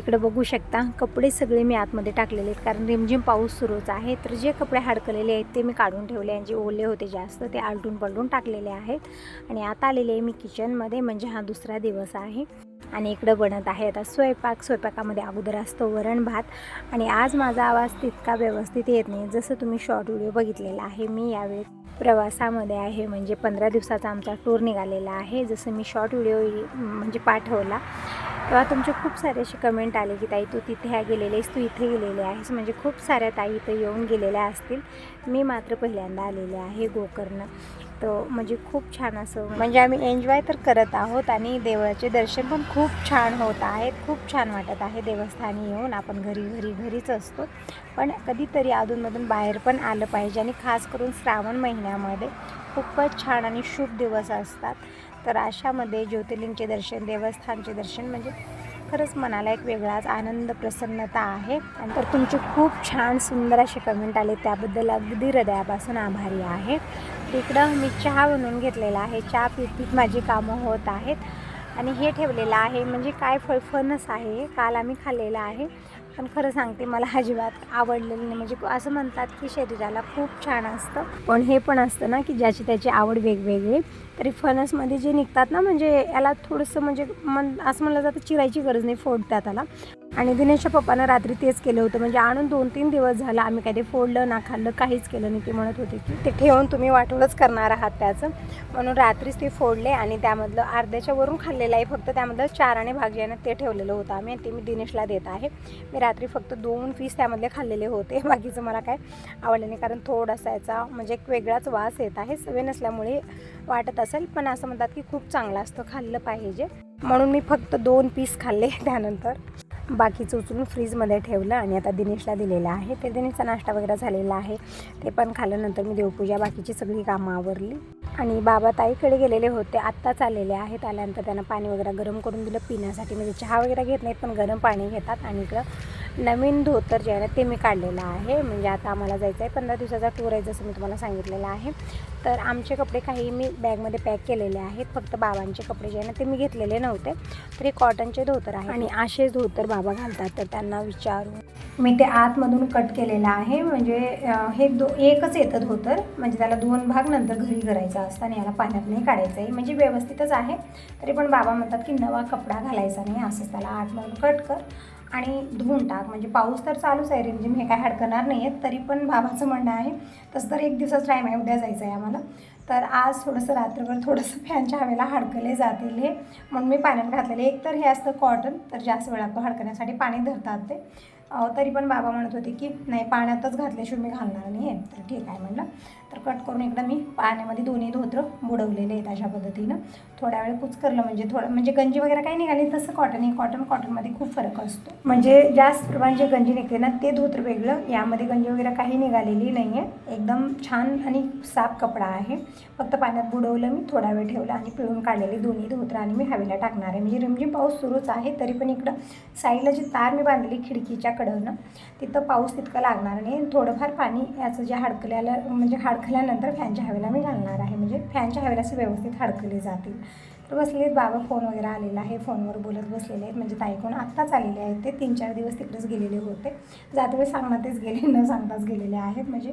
इकडे बघू शकता. कपडे सगळे मी आतमध्ये टाकलेले आहेत. कारण रिमझिम पाऊस सुरूच आहे. तर जे कपडे हडकलेले आहेत ते मी काढून ठेवले आणि जे ओले होते जास्त ते आलटून पलटून टाकलेले आहेत. आणि आता आलेले आहे मी किचनमध्ये म्हणजे हा दुसरा दिवस आहे. आणि इकडं बनत आहे. आता स्वयंपाक स्वयंपाकामध्ये अगोदर असतो वरण भात आणि आज माझा आवाज तितका व्यवस्थित येत नाही जसं तुम्ही शॉर्ट व्हिडिओ बघितलेला आहे. मी यावेळी प्रवासामध्ये आहे म्हणजे पंधरा दिवसाचा आमचा टूर निघालेला आहे. जसं मी शॉर्ट व्हिडिओ म्हणजे पाठवला तेव्हा तुमचे खूप सारे असे कमेंट आले की ताई तू तिथे ह्या गेलेली आहेस तू इथे गेलेली आहेस. म्हणजे खूप साऱ्या ताई इथं येऊन गेलेल्या असतील. मी मात्र पहिल्यांदा आलेले आहे गोकर्ण. तर म्हणजे खूप छान असं म्हणजे, म्हणजे आम्ही एन्जॉय तर करत आहोत आणि देवळाचे दर्शन पण खूप छान होत आहेत. खूप छान वाटत आहे देवस्थानी येऊन आपण घरी घरी घरीच असतो. पण कधीतरी अधूनमधून बाहेर पण आलं पाहिजे आणि खास करून श्रावण महिन्यामध्ये खूपच छान आणि शुभ दिवस असतात. तर अशामध्ये ज्योतिर्लिंगचे दर्शन देवस्थानचे दर्शन म्हणजे खरंच मनाला एक वेगळाच आनंद प्रसन्नता आहे. आणि तर तुमचे खूप छान सुंदर असे कमेंट आले. त्याबद्दल अगदी हृदयापासून आभारी आहे. तिकडं मी चहा बनवून घेतलेला आहे. चहा पीत माझी कामं होत आहेत. आणि हे ठेवलेलं आहे. म्हणजे काय फळफणस आहे काल आम्ही खाल्लेलं आहे. पण खरं सांगते मला अजिबात आवडलेलं नाही. म्हणजे असं म्हणतात की शरीराला खूप छान असतं. पण हे पण असतं ना की ज्याची त्याची आवड वेगवेगळी. तरी फणसमध्ये जे निघतात ना म्हणजे याला थोडंसं म्हणजे मन असं म्हणलं जातं चिरायची गरज नाही फोडतात त्याला आणि दिनेशच्या पप्पानं रात्री तेच केलं होतं. म्हणजे आणून दोन तीन दिवस झालं आम्ही काही ते फोडलं ना खाल्लं काहीच केलं नाही ते म्हणत होते की ते ठेवून तुम्ही वाटूनच करणार आहात त्याचं. म्हणून रात्रीच ते फोडले आणि त्यामधलं अर्ध्याच्या वरून खाल्लेलं आहे फक्त त्यामधलं चार आणि भाग ते ठेवलेलं होतं आम्ही ते मी दिनेशला देत आहे. मी रात्री फक्त दोन पीस त्यामधले खाल्लेले होते. बाकीचं मला काय आवडलं नाही कारण थोडासा याचा म्हणजे एक वेगळाच वास येत आहे. सवय नसल्यामुळे वाटत असेल पण असं म्हणतात की खूप चांगलं असतं खाल्लं पाहिजे. म्हणून मी फक्त दोन पीस खाल्ले त्यानंतर. बाकीचं उचलून फ्रीजमध्ये ठेवलं आणि आता दिनेशला दिलेलं आहे. ते दिनेशचा नाश्ता वगैरे झालेला आहे. ते पण खाल्ल्यानंतर मी देवपूजा बाकीची सगळी कामं आवरली. आणि बाबा ताईकडे गेलेले होते. आत्ताच आलेले आहेत. आल्यानंतर त्यांना पाणी वगैरे गरम करून दिलं पिण्यासाठी. म्हणजे चहा वगैरे घेत नाहीत पण गरम पाणी घेतात. आणि इकडं नवीन धोतर जे आहे ना ते मी काढलेलं आहे. म्हणजे आता आम्हाला जायचं आहे पंधरा दिवसाचा टूर आहे जसं मी तुम्हाला सांगितलेलं आहे. तर आमचे कपडे काही मी बॅगमध्ये पॅक केलेले आहेत. फक्त बाबांचे कपडे जे आहे ना ते मी घेतलेले नव्हते. तर हे कॉटनचे धोतर आहे आणि असेच धोतर बाबा घालतात. तर त्यांना विचारून मी ते आतमधून कट केलेलं आहे. म्हणजे हे दो एकच येतं धोतर. म्हणजे त्याला दोन भाग नंतर घरी करायचा असतं आणि याला पाण्यात नाही काढायचं आहे म्हणजे व्यवस्थितच आहे. तरी पण बाबा म्हणतात की नवा कपडा घालायचा नाही. असंच त्याला आठ आतमधून कट कर आणि धुवून टाक. म्हणजे पाऊस तर चालूच आहे रिमझिम हे म्हणजे काय हडकणार नाही आहेत तरी पण बाबाचं म्हणणं आहे. तसं तर एक दिवसाच टाईम आहे. उद्या जायचं आहे आम्हाला. तर आज थोडंसं रात्रभर थोडंसं फॅनच्या हवेला हडकले जातील हे. म्हणून मी पाण्यात घातलेले. एक तर हे असतं कॉटन तर जास्त वेळ लागतो हडकण्यासाठी. पाणी धरतात ते. तरी पण बाबा म्हणत होते की नाही पाण्यातच घातल्याशिवाय मी घालणार नाही आहे तर ठीक आहे म्हणलं. तर कट करून इकडं मी पाण्यामध्ये दोन्ही धोत्र बुडवलेले आहेत अशा पद्धतीनं. थोड्या वेळ कुचकरलं म्हणजे थोडं म्हणजे गंजी वगैरे काही निघाली तसं कॉटन आहे कॉटन कॉटनमध्ये खूप फरक असतो. म्हणजे जास्त प्रमाणे जे गंजी निघते ना ते धोत्र वेगळं यामध्ये गंजी वगैरे काही निघालेली नाही आहे एकदम छान आणि साफ कपडा आहे. फक्त पाण्यात बुडवलं मी थोडा वेळ ठेवलं आणि पिळून काढलेली दोन्ही धोत्र आणि मी हवेला टाकणार आहे. म्हणजे रिमझिम पाऊस सुरूच आहे तरी पण इकडं साईडला जी तार मी बांधलेली खिडकीच्या कडनं तिथं पाऊस तितकं लागणार नाही. थोडंफार पाणी याचं जे हडकल्याला म्हणजे हडकल्यानंतर फॅनच्या हवेला मी घालणार आहे. म्हणजे फॅनच्या हवेला असे व्यवस्थित हडकले जातील. तर बसलेत बाबा फोन वगैरे आलेला आहे. फोनवर बोलत बसलेले आहेत. म्हणजे ताईकोण आत्ताच आलेले आहेत. ते तीन चार दिवस तिकडेच गेलेले होते. जातवेळी सांगण्यातच गेले न सांगताच गेलेले आहेत. म्हणजे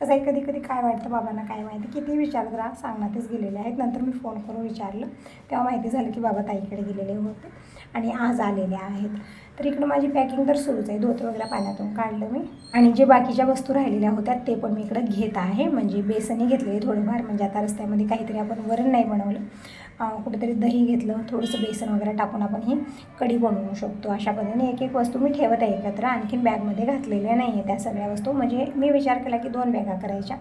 कसं आहे कधी कधी काय वाटतं बाबांना काय माहिती? किती विचारत राहा सांगण्यातच गेलेले आहेत. नंतर मी फोन करून विचारलं. तेव्हा माहिती झालं की बाबा ताईकडे गेलेले होते आणि आज आलेले आहेत. तर इकडं माझी पॅकिंग तर सुरूच आहे. धोत वगैरे पाण्यातून काढलं मी. आणि जे बाकीच्या वस्तू राहिलेल्या होत्या ते पण मी इकडं घेत आहे. म्हणजे बेसनही घेतलेले थोडेफार. म्हणजे आता रस्त्यामध्ये काहीतरी आपण वरण नाही बनवलं. कुठेतरी दही घेतलं थोडंसं बेसन वगैरे टाकून आपण ही कढी बनवू शकतो. अशा पद्धतीने एक एक वस्तू मी ठेवत आहे एकत्र. आणखीन बॅगमध्ये घातलेल्या नाही आहे त्या सगळ्या वस्तू. म्हणजे मी विचार केला की दोन बॅगा करायच्या.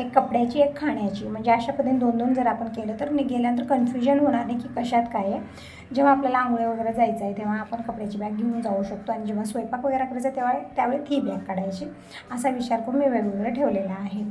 एक कपड्याची एक खाण्याची. म्हणजे अशा पद्धतीने दोन दोन जर आपण केलं तर गेल्यानंतर कन्फ्युजन होणार नाही की कशात काय आहे. जेव्हा आपल्याला आंघोळे वगैरे जायचं आहे तेव्हा आपण कपड्याची बॅग घेऊन जाऊ शकतो. आणि जेव्हा स्वयंपाक वगैरे करायचा तेव्हा त्यावेळी ती बॅग काढायची. असा विचार करून मी वेगवेगळं ठेवलेला आहे.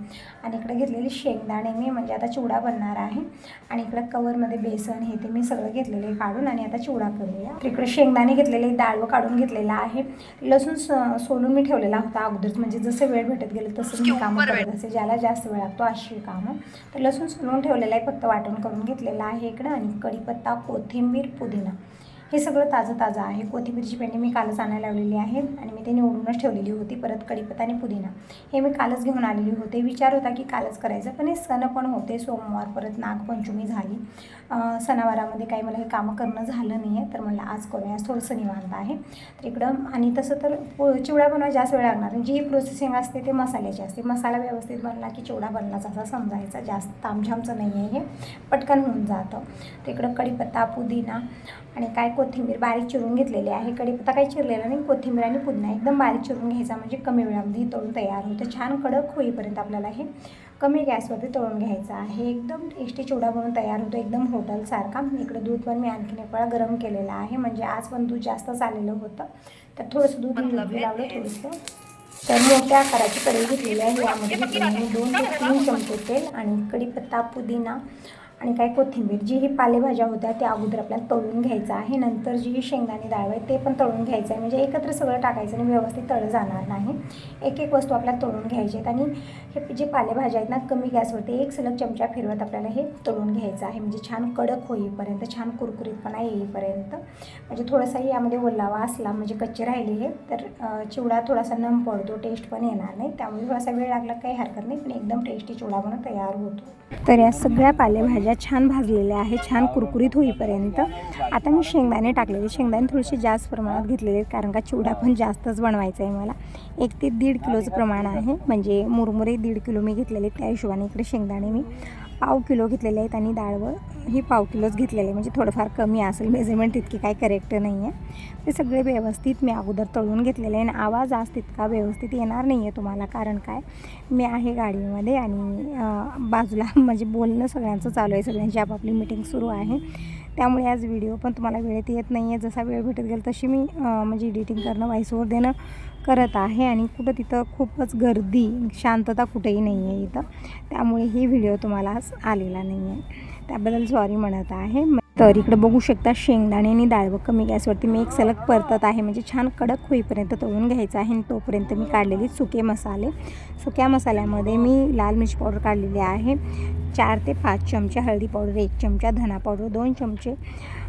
आणि इकडे घेतलेली शेंगदाणे मी म्हणजे आता चिवडा बनणार आहे. आणि इकडे कवरमध्ये बेसन हे ते मी सगळं घेतलेले काढून आणि आता चिवडा करूया. तर इकडे शेंगदाणे घेतलेले डाळवं काढून घेतलेलं आहे. लसूण सोलून मी ठेवलेला होता अगोदरच म्हणजे जसं वेळ भेटत गेलं तसं मी कामं करत असे. ज्याला जास्त वेळ लागतो अशी कामं. तर लसूण सोलून ठेवलेलं आहे फक्त वाटण करून घेतलेलं आहे इकडं. आणि कढीपत्ता कोथिंबीर पुदिना. हे सगळं ताजं ताजं आहे. कोथिंबीरची पेंडी मी कालच आणायला लावलेली आहे आणि मी ते निवडूनच ठेवलेली होती परत कढीपत्ता आणि पुदिना. हे मी कालच घेऊन आलेली होते. विचार होता की कालच करायचं पण हे सण पण होते. सोमवार परत नागपंचमी झाली. सणावारामध्ये काही मला हे कामं करणं झालं नाही आहे तर म्हणलं आज करूया. थोडंसं निवांत आहे. तर इकडं आणि तसं तर चिवडा बनवायला जास्त वेळ लागणार. जी जी प्रोसेसिंग असते ते मसाल्याची असते. मसाला व्यवस्थित बनला की चिवडा बनलाच असा समजायचा. जास्त तामझामचं नाही आहे हे. पटकन होऊन जातं. तर इकडं कढीपत्ता पुदिना आणि काय कोथिंबीर बारीक चिरून घेतलेली आहे. कढीपत्ता काही चिरलेला नाही. कोथिंबीर आणि पुदिना एकदम बारीक चिरून घ्यायचा म्हणजे कमी वेळामध्ये हे तळून तयार होतं. छान कडक होईपर्यंत आपल्याला हे कमी गॅसवरती तळून घ्यायचं आहे. एकदम टेस्टी चिवडा बनवून तयार होतो. एकदम हॉटेलसारखा इकडं दूध पण मी आणखीन एक वेळा गरम केलेलं आहे. म्हणजे आज पण दूध जास्तच आलेलं होतं. तर थोडंसं दूध मी लावलं थोडंसं. तर मोठ्या आकाराची कढई घेतलेली आहे. यामध्ये दोन ते तीन चमचे तेल आणि कढीपत्ता पुदिना आणि काय कोथिंबीर जी ही पालेभाज्या होत्या त्या अगोदर आपल्याला तळून घ्यायचं आहे. नंतर जी ही शेंगदाणे डाळ आहे ते पण तळून घ्यायचं आहे. म्हणजे एकत्र सगळं टाकायचं आणि व्यवस्थित तळ जाणार नाही. एक एक वस्तू आपल्याला तळून घ्यायची आहेत. आणि हे जे पालेभाज्या आहेत ना कमी गॅसवरती एक सलग चमचा फिरवत आपल्याला हे तळून घ्यायचं आहे. म्हणजे छान कडक होईपर्यंत छान कुरकुरीतपणा येईपर्यंत. म्हणजे थोडासाही यामध्ये ओलावा असला म्हणजे कच्चे राहिले हे तर चिवडा थोडासा नम पडतो टेस्ट पण येणार नाही. त्यामुळे थोडासा वेळ लागला काही हरकत नाही. पण एकदम टेस्टी चिवडा म्हणून तयार होतो. तर या सगळ्या पालेभाज्या छान भाजलेल्या आहे छान कुरकुरीत होईपर्यंत. आता मी शेंगदाणे टाकलेले. शेंगदाणे थोडेसे जास्त प्रमाणात घेतलेले आहेत कारण का चिवडा पण जास्तच बनवायचा आहे मला. एक ते दीड किलोचं प्रमाण आहे. म्हणजे मुरमुरे दीड किलो मी घेतलेले त्या हिशोबाने इकडे शेंगदाणे मी पाव किलो घेतलेले आहेत आणि डाळवळ ही पाव किलोच घेतलेले आहे म्हणजे थोडंफार कमी असेल मेजरमेंट इतकी काही करेक्ट नाही आहे ते सगळे व्यवस्थित मी अगोदर तळून घेतलेले आहे आणि आवाज आज तितका व्यवस्थित येणार नाही आहे तुम्हाला कारण काय? मी आहे गाडीमध्ये आणि बाजूला म्हणजे बोलणं सगळ्यांचं चालू आहे सगळ्यांची आपापली मिटिंग सुरू आहे. त्यामुळे आज व्हिडिओ पण तुम्हाला वेळेत येत नाही आहे जसा वेळ भेटत गेला तशी मी म्हणजे एडिटिंग करणं व्हॉइस ओव्हर देणं करत आहे आणि कुठं तिथं खूपच गर्दी शांतता कुठेही नाही आहे इथं. त्यामुळे ही व्हिडिओ तुम्हाला आलेला नाही आहे त्याबद्दल सॉरी म्हणत आहे. तर इकडं बघू शकता शेंगदाणे आणि डाळवं कमी गॅसवरती मी एक सलग परतत आहे. म्हणजे छान कडक होईपर्यंत तळून घ्यायचं आहे आणि तोपर्यंत मी काढलेले सुके मसाले. सुक्या मसाल्यामध्ये मी लाल मिरची पावडर काढलेली आहे. चार ते पाच चमचे हळदी पावडर एक चमचा धना पावडर दोन चमचे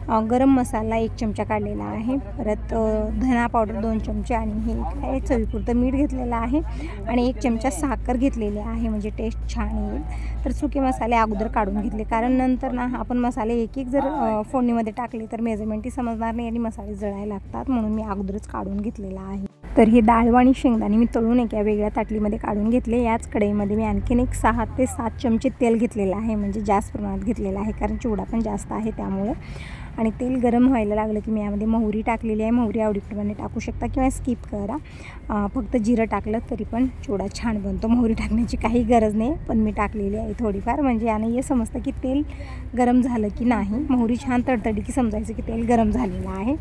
गरम मसाला एक चमचा काढलेला आहे. परत धना पावडर दोन चमचे आणि हे काय चवीपुरतं मीठ घेतलेलं आहे. आणि एक चमचा साखर घेतलेली आहे म्हणजे टेस्ट छान येईल. तर सुके मसाले अगोदर काढून घेतले. कारण नंतर ना आपण मसाले एक एक जर फोडणीमध्ये टाकले तर मेजरमेंटही समजणार नाही आणि मसाले जळायला लागतात. म्हणून मी अगोदरच काढून घेतलेला आहे. तर हे डाळ आणि शेंगदाणे मी तळून एका वेगळ्या ताटलीमध्ये काढून घेतले. याच कढईमध्ये मी आणखीन एक सहा ते सात चमचे तेल घेतलेलं आहे म्हणजे जास्त प्रमाणात घेतलेलं आहे. कारण चिवडा पण जास्त आहे त्यामुळे. आणि तेल गरम व्हायला लागलं की मी यामध्ये मोहरी टाकलेली आहे. मोहरी आवडीप्रमाणे टाकू शकता किंवा स्किप करा. फक्त जिरं टाकलं तरी पण चिवडा छान बनतो. मोहरी टाकण्याची काही गरज नाही पण मी टाकलेली आहे थोडीफार. म्हणजे याने हे समजतं की तेल गरम झालं की नाही. मोहरी छान तडतडी की समजायचं की तेल गरम झालेलं आहे.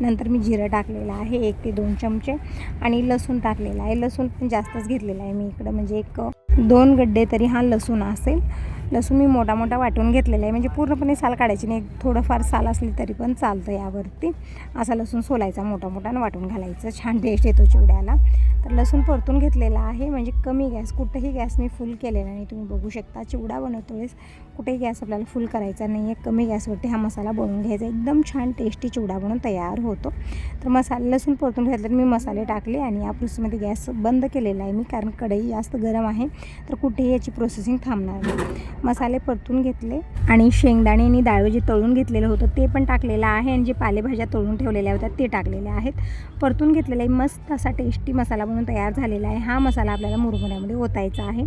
नंतर मी जिरं टाकलेलं आहे एक ते दोन चमचे. आणि लसूण टाकलेलं आहे. लसूण पण जास्तच घेतलेलं आहे मी इकडं. म्हणजे एक दोन गड्डे तरी हा लसूण असेल. लसूण मी मोठा मोठा वाटून घेतलेला आहे. म्हणजे पूर्णपणे साल काढायची नाही. थोडंफार साल असली तरी पण चालतं यावरती. असा लसूण सोलायचा मोठा मोठा आणि वाटून घालायचं. छान टेस्ट येतो चिवड्याला. तर लसूण परतून घेतलेला आहे. म्हणजे कमी गॅस कुठंही गॅस मी फुल केलेला नाही. तुम्ही बघू शकता चिवडा बनवतो वेळेस कुठेही गॅस आपल्याला फुल करायचा नाही आहे कमी गॅसवरती हा मसाला बनवून घ्यायचा. एकदम छान टेस्टी चिवडा बनवून तयार होतो. तर मसाले लसूण परतून घेतल्यानंतर मी मसाले टाकले आणि या प्रोसेसमध्ये गॅस बंद केलेला आहे मी कारण कढई जास्त गरम आहे. तर कुठेही याची प्रोसेसिंग थांबणार नाही. मसाले परतून घेतले आणि शेंगदाणे आणि डाळ जे तळून घेतलेलं होतं ते पण टाकलेलं आहे. आणि जे पालेभाज्या तळून ठेवलेल्या होत्या ते टाकलेल्या आहेत. परतून घेतलेला आहे. मस्त असा टेस्टी मसाला बनवून तयार झालेला आहे. हा मसाला आपल्याला मुरमुऱ्यामध्ये ओतायचा आहे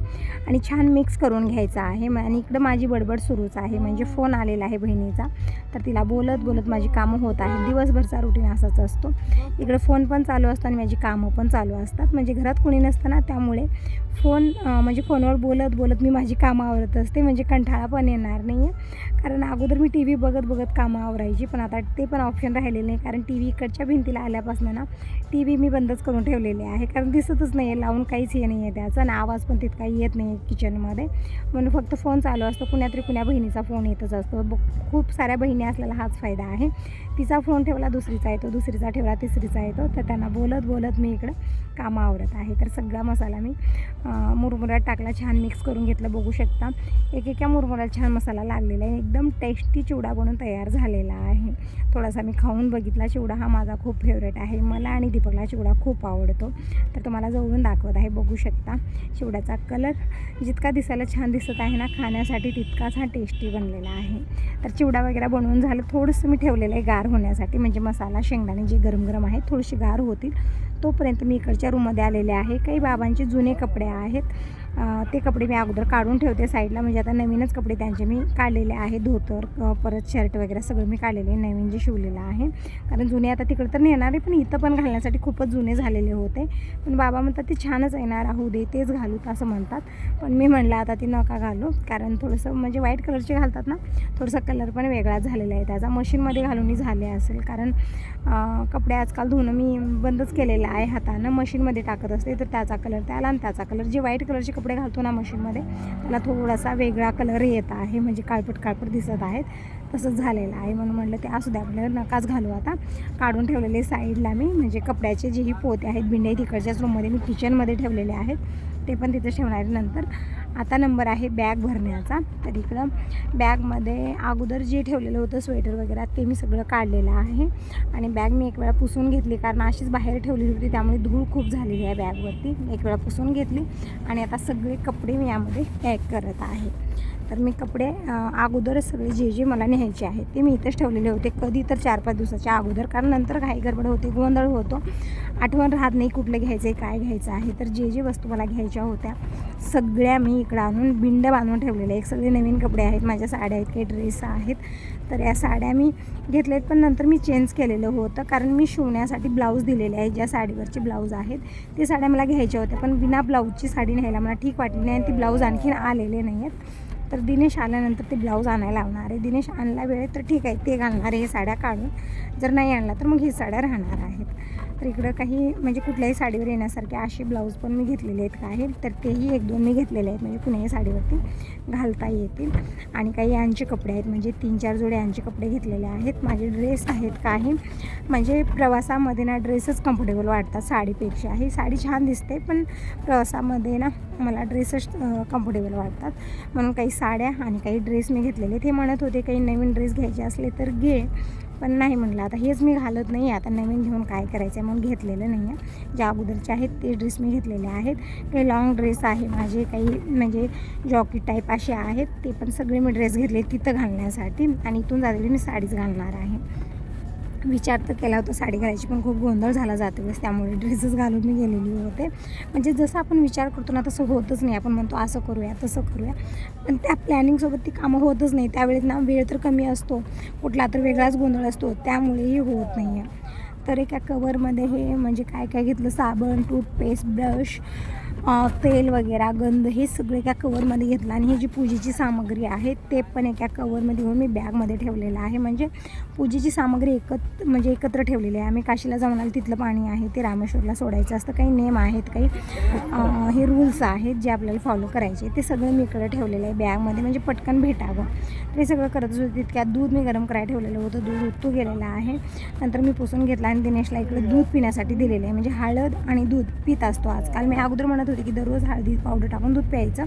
आणि छान मिक्स करून घ्यायचा आहे. आणि इकडं माझी बडबड सुरूच आहे. म्हणजे फोन आलेला आहे बहिणीचा. तर तिला बोलत बोलत माझी कामं होत आहेत. दिवसभरचा रुटीन असाच असतो. इकडे फोन पण चालू असतो आणि माझी कामं पण चालू असतात. म्हणजे घरात कुणी नसतं ना त्यामुळे फोन म्हणजे फोनवर बोलत बोलत मी माझी कामं आवरत असते म्हणजे कंटाळा पण येणार नाही आहे कारण अगोदर मी टी व्ही बघत बघत कामं आवरायची पण आता ते पण ऑप्शन राहिलेलं नाही. कारण टी व्ही इकडच्या भिंतीला आल्यापासून ना टी व्ही मी बंदच करून ठेवलेली आहे. कारण दिसतच नाही आहे लावून काहीच हे नाही आहे त्याचा आणि आवाज पण तितका येत नाही आहे किचनमध्ये म्हणून फक्त फोन चालू असतो कुण्यातरी कुण्या बहिणीचा फोन येतच असतो. ब- खूप साऱ्या बहिणी असलेला हाच फायदा आहे. तिचा फोन ठेवला दुसरीचा येतो दुसरीचा ठेवला तिसरीचा येतो. तर त्यांना बोलत बोलत मी इकडं कामं आवरत आहे. तर सगळा मसाला मी मुरमुऱ्यात टाकला छान मिक्स करून घेतलं. बघू शकता एक एका मुरमुऱ्याला छान मसाला लागलेला आहे. एकदम टेस्टी चिवडा बनून तयार झालेला आहे. थोडासा मी खाऊन बघितला चिवडा हा माझा खूप फेवरेट आहे. मला आणि दीपकला चिवडा खूप आवडतो. तर तुम्हाला जवळून दाखवत आहे. बघू शकता चिवड्याचा कलर जितका दिसायला छान दिसत आहे ना खाण्यासाठी तितकाच हा टेस्टी बनलेला आहे. तर चिवडा वगैरे बनवून झालं. थोडंसं मी ठेवलेलं आहे गार होण्यासाठी म्हणजे मसाला शेंगदाणे जे गरम गरम आहेत थोडीशी गार होतील. तोपर्यंत मी इकडच्या रूममध्ये आलेले आहे. काही बाबांचे जुने कपडे आहेत. ते कपडे मी अगोदर काढून ठेवते साईडला. म्हणजे आता नवीनच कपडे त्यांचे मी काढलेले आहे धोतर परत शर्ट वगैरे सगळं मी काढलेले आहे. नवीन जे शिवलेलं आहे. कारण जुने आता तिकडे तर नेणार आहे पण इथं पण घालण्यासाठी खूपच जुने झालेले होते. पण बाबा म्हणतात ते छानच येणार राहू दे तेच घालूत असं म्हणतात. पण मी म्हणलं आता ती नका घालू कारण थोडंसं म्हणजे व्हाईट कलरचे घालतात ना थोडंसं कलर पण वेगळा झालेला आहे त्याचा. मशीनमध्ये घालूनही झाले असेल. कारण कपडे आजकाल धुणं मी बंदच केलेलं आहे हातानं. मशीनमध्ये टाकत असते तर त्याचा कलर त्याला आणि त्याचा कलर. जे व्हाईट कलरचे कपडे कपडे घालतो ना मशीनमध्ये त्याला थोडासा वेगळा कलर येत आहे म्हणजे काळपट काळपट दिसत आहेत. तसंच झालेलं आहे. म्हणून म्हटलं ते असू द्या आपल्याला नकाच घालू आता. काढून ठेवलेले साईडला मी म्हणजे कपड्याचे जेही पोते आहेत बिंडे तिकडच्याच रूममध्ये मी किचनमध्ये ठेवलेले आहेत. ते पण तिथं ठेवणार नंतर. आता नंबर आहे बॅग भरण्याचा. तर इकडं बॅगमध्ये अगोदर जे ठेवलेलं होतं स्वेटर वगैरे ते मी सगळं काढलेलं आहे. आणि बॅग मी एक वेळा पुसून घेतली कारण अशीच बाहेर ठेवलेली होती त्यामुळे धूळ खूप झालेली आहे बॅगवरती. एक वेळा पुसून घेतली आणि आता सगळे कपडे मी यामध्ये पॅक करत आहे. तर मी कपडे अगोदर अगोदरच सगळे जे जे मला न्यायचे आहेत ते मी इथंच ठेवलेले होते. कधी तर चार पाच दिवसाच्या अगोदर कारण नंतर घाई गडबड होते गोंधळ होतो. आठवण राहत नाही कुठलं घ्यायचं आहे काय घ्यायचं आहे. तर जे जे वस्तू मला घ्यायच्या होत्या सगळ्या मी इकडं आणून बिंड बांधून ठेवलेल्या आहेत. सगळे नवीन कपडे आहेत माझ्या साड्या आहेत काही ड्रेस आहेत. तर या साड्या मी घेतल्या आहेत पण नंतर मी चेंज केलेलं होतं कारण मी शिवण्यासाठी ब्लाऊज दिलेले आहेत ज्या साडीवरचे ब्लाऊज आहेत. ते साड्या मला घ्यायच्या होत्या पण बिना ब्लाऊजची साडी न्यायला मला ठीक वाटली नाही आणि ती ब्लाऊज आणखीन आलेले नाही आहेत तर दिनेश आल्यानंतर ते ब्लाऊज आणायला लावणार आहे. दिनेश आणला वेळेत तर ठीक आहे ते घालणार आहे हे साड्या काढून. जर नाही आणला तर मग ही साड्या राहणार आहेत. तर इकडं काही म्हणजे कुठल्याही साडीवर येण्यासारखे असे ब्लाऊज पण मी घेतलेले आहेत काही तर तेही एक दोन मी घेतलेले आहेत म्हणजे कुणाही साडीवरती घालता येतील. आणि काही यांचे कपडे आहेत म्हणजे तीन चार जोडे यांचे कपडे घेतलेले आहेत. माझे ड्रेस आहेत काही म्हणजे प्रवासामध्ये ना ड्रेसच कम्फर्टेबल वाटतात साडीपेक्षा. ही साडी छान दिसते पण प्रवासामध्ये ना मला ड्रेसच कम्फर्टेबल वाटतात. म्हणून काही साड्या आणि काही ड्रेस मी घेतलेले ते म्हणत होते काही नवीन ड्रेस घ्यायचे असले तर घे. पण नाही म्हणलं. आता हेच मी घालत नाही आता नवीन घेऊन काय करायचं आहे म्हणून घेतलेलं नाही आहे. ज्या अगोदरचे आहेत ते ड्रेस मी घेतलेले आहेत. काही लॉंग ड्रेस आहे. माझे काही म्हणजे जॉकेट टाईप असे आहेत. ते पण सगळे मी ड्रेस घेतले तिथं घालण्यासाठी. आणि इथून झालेली मी साडीच घालणार आहे. विचार तर केला होता साडी घालायची पण खूप गोंधळ झाला जाते वेळेस त्यामुळे ड्रेसेस घालून मी गेलेली होते. म्हणजे जसं आपण विचार करतो ना तसं होतच नाही. आपण म्हणतो असं करूया तसं करूया. पण त्या प्लॅनिंगसोबत ती कामं होतच नाही. त्यावेळेस ना वेळ तर कमी असतो. कुठला तर वेगळाच गोंधळ असतो. त्यामुळेही होत नाही आहे तर एका कवरमध्ये हे म्हणजे काय काय घेतलं? साबण टूथपेस्ट ब्रश तेल वगैरे गंध हे सगळे एका कवरमध्ये घेतलं आणि ही जी पूजेची सामग्री आहे ते पण एका कवरमध्ये घेऊन मी बॅगमध्ये ठेवलेलं आहे. म्हणजे पूजेची सामग्री एकत्र म्हणजे एकत्र ठेवलेली आहे. आम्ही काशीला जाऊन आलो तिथलं पाणी आहे ते रामेश्वरला सोडायचं असतं. काही नेम आहेत काही हे रूल्स आहेत जे आपल्याला फॉलो करायचे ते सगळं मी इकडे ठेवलेलं आहे बॅगमध्ये. म्हणजे पटकन भेटावं. हे सगळं करतच होते तितक्यात दूध मी गरम करायला ठेवलेलं होतं दूध उतू गेलेलं आहे. नंतर मी पुसून घेतला आणि दिनेशला इकडे दूध पिण्यासाठी दिलेलं आहे. म्हणजे हळद आणि दूध पित असतो आजकाल. मी अगोदर म्हणत होते की दररोज हळदी पावडर टाकून दूध प्यायचं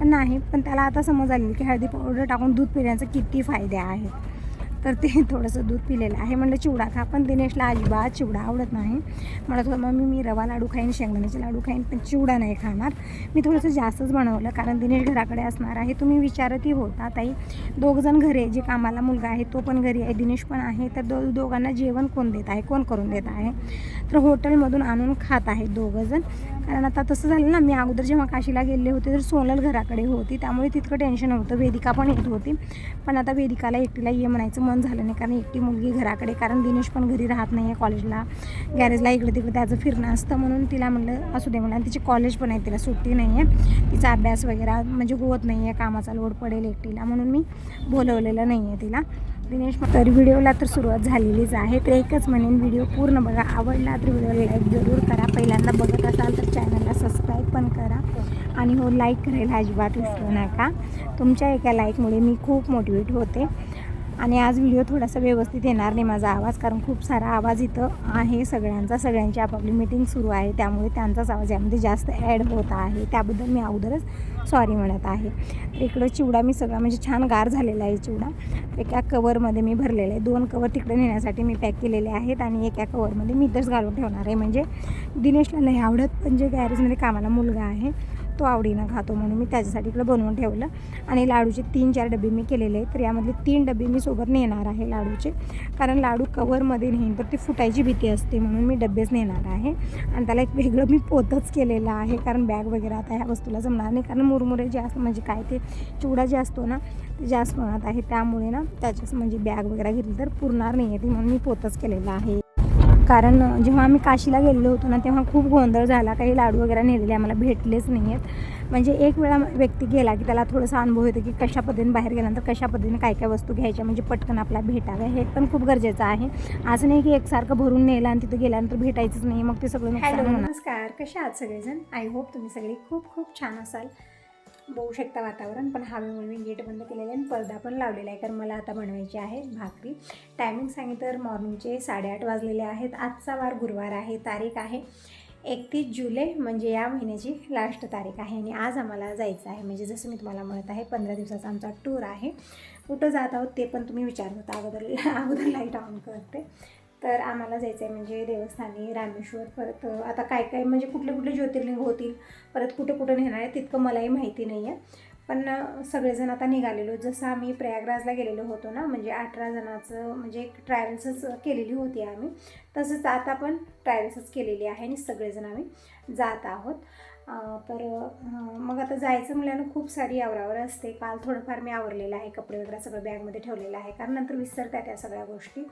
पण नाही. पण त्याला आता समज आली की हळदी पावडर टाकून दूध पिण्याचे किती फायदे आहेत तर ते थोडंसं दूध पिलेलं आहे. म्हणलं चिवडा खा. पण दिनेशला अजिबात चिवडा आवडत नाही. म्हणत होतं मम्मी मी रवा लाडू खाईन शेंगदाण्याचे लाडू खाईन पण चिवडा नाही खाणार. मी थोडंसं जास्तच बनवलं कारण दिनेश घराकडे असणार आहे. तुम्ही विचारतही होता ताई. दोघंजण घरी आहे. जे कामाला मुलगा आहे तो पण घरी आहे. दिनेश पण आहे. तर दो दोघांना जेवण कोण देत आहे? कोण करून देत आहे? तर हॉटेलमधून आणून खात आहेत दोघंजण. कारण आता तसं झालं ना मी अगोदर जेव्हा काशीला गेले होते तर सोनल घराकडे होती. त्यामुळे तितकं टेन्शन नव्हतं. वेदिका पण येत होती. पण आता वेदिकाला एकटीला ये म्हणायचं मन झालं नाही कारण एकटी मुलगी घराकडे कारण दिनेश पण घरी राहत नाही आहे कॉलेजला गॅरेजला इकडे तिकडे त्याचं फिरणं असतं म्हणून तिला म्हणलं असू दे म्हणलं तिची कॉलेज पण आहे तिला सुट्टी नाही आहे तिचा अभ्यास वगैरे म्हणजे होत नाही आहे कामाचा लोड पडेल एकटीला म्हणून मी बोलवलेलं नाही आहे तिला. दिनेश तर व्हिडिओला तर सुरुवात झालेलीच आहे. तर एकच म्हणेन व्हिडिओ पूर्ण बघा. आवडला तर व्हिडिओला लाईक जरूर करा. पहिल्यांदा बघत असाल तर चॅनलला सबस्क्राईब पण करा. आणि हो लाईक करायला अजिबात विसरू नका. तुमच्या एका लाईकमुळे मी खूप मोटिवेट होते. आणि आज व्हिडिओ थोडासा व्यवस्थित येणार नाही माझा आवाज कारण खूप सारा आवाज इथं आहे सगळ्यांचा. सगळ्यांची आपापली मीटिंग सुरू आहे त्यामुळे त्यांचाच आवाज यामध्ये जास्त ॲड होत आहे. त्याबद्दल मी अगोदरच सॉरी म्हणत आहे. तर इकडं चिवडा मी सगळा म्हणजे छान गार झालेला आहे चिवडा. एका कवरमध्ये मी भरलेला आहे. दोन कवर तिकडे नेण्यासाठी मी पॅक केलेले आहेत आणि एका कवरमध्ये मी इथंच घालून ठेवणार आहे. म्हणजे दिनेशला नाही आवडत पण जे गॅरेजमध्ये कामाला मुलगा आहे तो आवडीनं खातो म्हणून मी त्याच्यासाठी इकडं बनवून ठेवलं. आणि लाडूचे तीन चार डबे मी केलेले आहेत. तर यामधले तीन डबे मी सोबत नेणार आहे लाडूचे. कारण लाडू कवरमध्ये नेईन तर ती फुटायची भीती असते म्हणून मी डबेच नेणार आहे. आणि त्याला एक वेगळं मी पोतच केलेलं आहे कारण बॅग वगैरे आता ह्या वस्तूला जमणार नाही. कारण मुरमुरे जे असतं म्हणजे काय ते चिवडा जे असतो ना ते जास्त प्रमाणात आहे. त्यामुळे ना त्याच्याच म्हणजे बॅग वगैरे घेतली तर पुरणार नाही आहे ती म्हणून मी पोतच केलेलं आहे. कारण जेव्हा आम्ही काशीला गेलेलो होतो ना तेव्हा खूप गोंधळ झाला. काही लाडू वगैरे नेलेले आम्हाला भेटलेच नाही आहेत म्हणजे एक वेळा व्यक्ती गेला की त्याला थोडासा अनुभव येतो की कशा पद्धतीने बाहेर गेल्यानंतर कशा पद्धतीने काय काय वस्तू घ्यायच्या म्हणजे पटकन आपला भेटाव्या हे पण खूप गरजेचं आहे. असं नाही की एकसारखं भरून नेलं आणि तिथं गेल्यानंतर भेटायचंच नाही. मग ते सगळं नुकसान नमस्कार. कशा आहात सगळेजण? आय होप तुम्ही सगळे खूप खूप छान असाल. बघू शकता वातावरण पण हवेमुळे मी गेट बंद केलेलं आहे आणि पडदा पण लावलेला आहे. कारण मला आता बनवायची आहे भाकरी. टायमिंग सांगितलं तर मॉर्निंगचे साडेआठ वाजलेले आहेत. आजचा वार गुरुवार आहे तारीख आहे एकतीस जुलै म्हणजे या महिन्याची लास्ट तारीख आहे. आणि आज आम्हाला जायचं आहे. म्हणजे जसं मी तुम्हाला म्हणत आहे पंधरा दिवसाचा आमचा टूर आहे. कुठं जात आहोत ते पण तुम्ही विचारत होता. अगोदर अगोदर लाइट ऑन करते. तर आम्हाला जायचं आहे म्हणजे देवस्थानी रामेश्वर परत आता काय काय म्हणजे कुठले कुठले ज्योतिर्लिंग होतील परत कुठे कुठं नेणार आहे तितकं मलाही माहिती नाही आहे पण सगळेजण आता निघालेलो जसं आम्ही प्रयागराजला गेलेलो होतो ना म्हणजे अठरा जणाचं म्हणजे एक ट्रॅव्हल्सच केलेली होती आम्ही. तसंच आता पण ट्रॅव्हल्सच केलेली आहे आणि सगळेजण आम्ही जात आहोत. तर मग आता जायचं म्हटल्यानं खूप सारी आवरावर असते. काल थोडंफार मी आवरलेलं आहे कपडे वगैरे सगळं बॅगमध्ये ठेवलेलं आहे. कारण नंतर विसरतात त्या सगळ्या गोष्टी.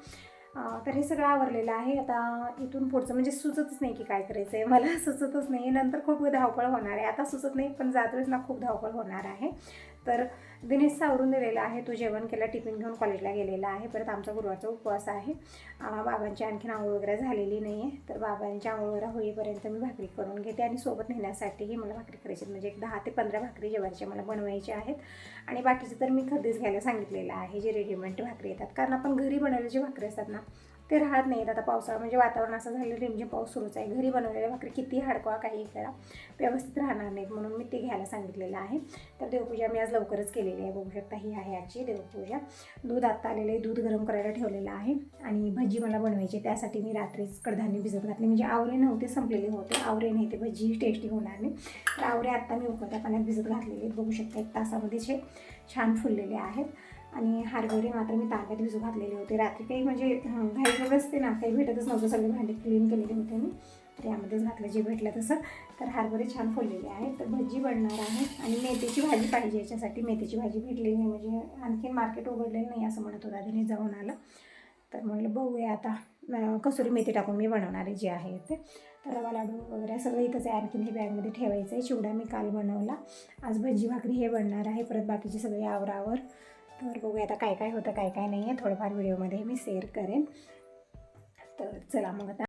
तर हे सगळं आवरलेलं आहे. आता इथून पुढचं म्हणजे सुचतच नाही की काय करायचं आहे मला सुचतच नाही. नंतर खूप धावपळ होणार आहे. आता सुचत नाही पण जात ना खूप धावपळ होणार आहे. तर दिनेश सावरून दिलेला आहे तो जेवण केलं टिफिन घेऊन कॉलेजला गेलेला आहे परत आमचा गुरुवारचा उपवास आहे. बाबांची आणखीन आंघोळ वगैरे झालेली नाही आहे तर बाबांची आंघोळ वगैरे होईपर्यंत मी भाकरी करून घेते आणि सोबत नेण्यासाठीही मला भाकरी करायची म्हणजे एक दहा ते पंधरा भाकरी जेवायच्या मला बनवायचे आहेत. आणि बाकीचे तर मी कधीच घ्यायला सांगितलेलं आहे जे रेडीमेड भाकरी येतात. कारण आपण घरी बनवलेली जी भाकरी असतात ना ते राहत नाहीत आता पावसाळा म्हणजे वातावरण असं झालं रिमझिम पाऊस सुरूच आहे. घरी बनवलेल्या भाकरी किती हाडकवा काही करा व्यवस्थित राहणार नाहीत म्हणून मी ते घ्यायला सांगितलेलं आहे. तर देवपूजा मी आज लवकरच केलेली आहे बघू शकता ही आहे आजची देवपूजा. दूध आत्ता आलेलं आहे दूध गरम करायला ठेवलेलं आहे आणि भजी मला बनवायची त्यासाठी मी रात्रीच कडधान्य भिजत घातले. म्हणजे आवरे नव्हते संपलेले होते. आवरे नाही ते भजी टेस्टी होणार नाही. तर आवरे आत्ता मी उकळत्या पाण्यात भिजत घातलेले आहेत. बघू शकता एक तासामध्ये छे छान फुललेले आहेत. आणि हरभरे मात्र मी तांब्यात भिजू घातलेले होते. रात्री काही म्हणजे घाई वगैरे असते ना काही भेटतच नव्हतं. सगळे भांडे क्लीन केलेले होते मी. तर यामध्येच घातलं. जे भेटलं तसं. तर हरभरे छान फुललेले आहेत. तर भजी बनणार आहे. आणि मेथीची भाजी पाहिजे याच्यासाठी. मेथीची भाजी भेटलेली नाही. म्हणजे आणखीन मार्केट उघडलेलं नाही असं म्हणत होता तिने जाऊन आलं. तर म्हणलं बघूया आता कसुरी मेथी टाकून मी बनवणारे जे आहे ते. तर रवा लाडू वगैरे सगळं इथंच आहे. आणखीन हे बॅगमध्ये ठेवायचं आहे. चिवडा मी काल बनवला. आज भजी भाकरी हे बनणार आहे. परत बाकीचे सगळे आवरावर. तर बघूया आता काय काय होतं काय काय नाही आहे थोडंफार व्हिडिओमध्ये मी शेअर करेन. तर चला मग आता